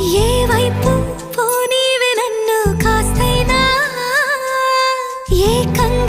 ఏ వైపు పోనీవే నన్ను కాస్తైనా? ఏకంగా కనుపాప